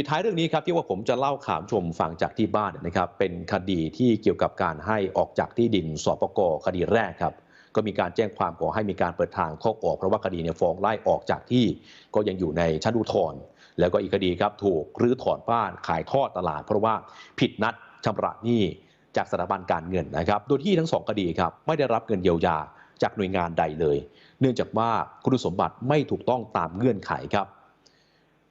ปิดท้ายเรื่องนี้ครับที่ว่าผมจะเล่าข่าวชมฟังจากที่บ้านนะครับเป็นคดีที่เกี่ยวกับการให้ออกจากที่ดินสปกคดีแรกครับ ก็มีการแจ้งความขอให้มีการเปิดทางเข้าออกเพราะว่าคดีเนี่ยฟ้องไล่ออกจากที่ก็ยังอยู่ในชั้นอุทธรณ์แล้วก็อีกคดีครับถูกรื้อถอนบ้านขายทอดตลาด เพราะว่าผิดนัดชำระหนี้จากสถาบันการเงินนะครับโดยที่ทั้งสองคดีครับไม่ได้รับเงินเยียวยาจากหน่วยงานใดเลย เนื่องจากว่าคุณสมบัติไม่ถูกต้องตามเงื่อนไขครับ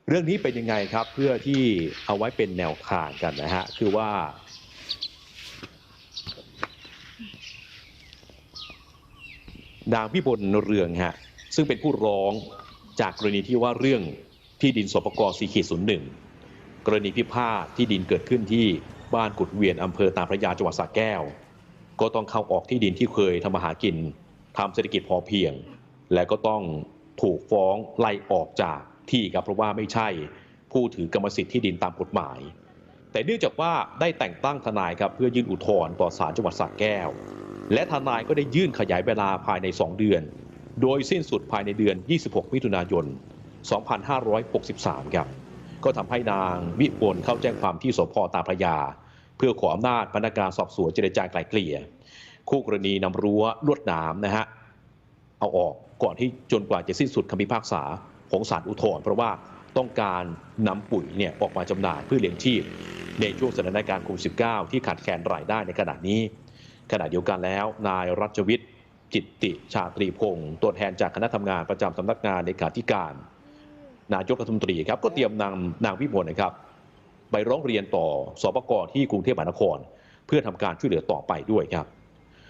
เรื่องนี้เป็นยังไงครับเพื่อที่เอาไว้เป็นแนวทางกันนะฮะคือว่า นางพิบลเรืองฮะซึ่งเป็นผู้ร้องจากกรณีที่ว่าเรื่องที่ดินสปกสีขีดศูนย์หนึ่งกรณีพิพาทที่ดินเกิดขึ้นที่บ้านกุดเวียนอำเภอตาพระยาจังหวัดสระแก้ว ก็ต้องเข้าออกที่ดินที่เคยทำมาหากินทำเศรษฐกิจพอเพียง และก็ต้องถูกฟ้องไล่ออกจาก ที่ครับเพราะว่าไม่ใช่ผู้ถือกรรมสิทธิ์ที่ดินตามกฎหมาย แต่เนื่องจากว่าได้แต่งตั้งทนายครับเพื่อยื่นอุทธรณ์ต่อศาลจังหวัดสระแก้ว และทนายก็ได้ยื่นขยายเวลาภายใน 2 เดือน โดยสิ้นสุดภายในเดือน 26 มิถุนายน 2563 ครับ ก็ทำให้นางวิบลเข้าแจ้งความที่สพตาพระยา เพื่อขออำนาจพนักงานสอบสวนเจรจาไกล่เกลี่ย คู่กรณีนำรั้วลวดหนามนะฮะเอาออกก่อนที่จนกว่าจะสิ้นสุดคำพิพากษา ของศาลอุทธรณ์เพราะว่าต้องการนำปุ๋ยเนี่ยออกมาจำหน่ายเพื่อเลี้ยงชีพ ในช่วงสถานการณ์โควิด -19 ที่ขาดแคลนรายได้ในขณะนี้ ขณะเดียวกันแล้ว นายรัชวิทย์จิตติชาตรีพงศ์ตัวแทนจากคณะทำงานประจำสำนักงานเลขาธิการ นายกรัฐมนตรีครับก็เตรียมนำนางวิมลนะครับไปร้องเรียนต่อสปกที่กรุงเทพมหานคร เพื่อทำการช่วยเหลือต่อไปด้วยครับ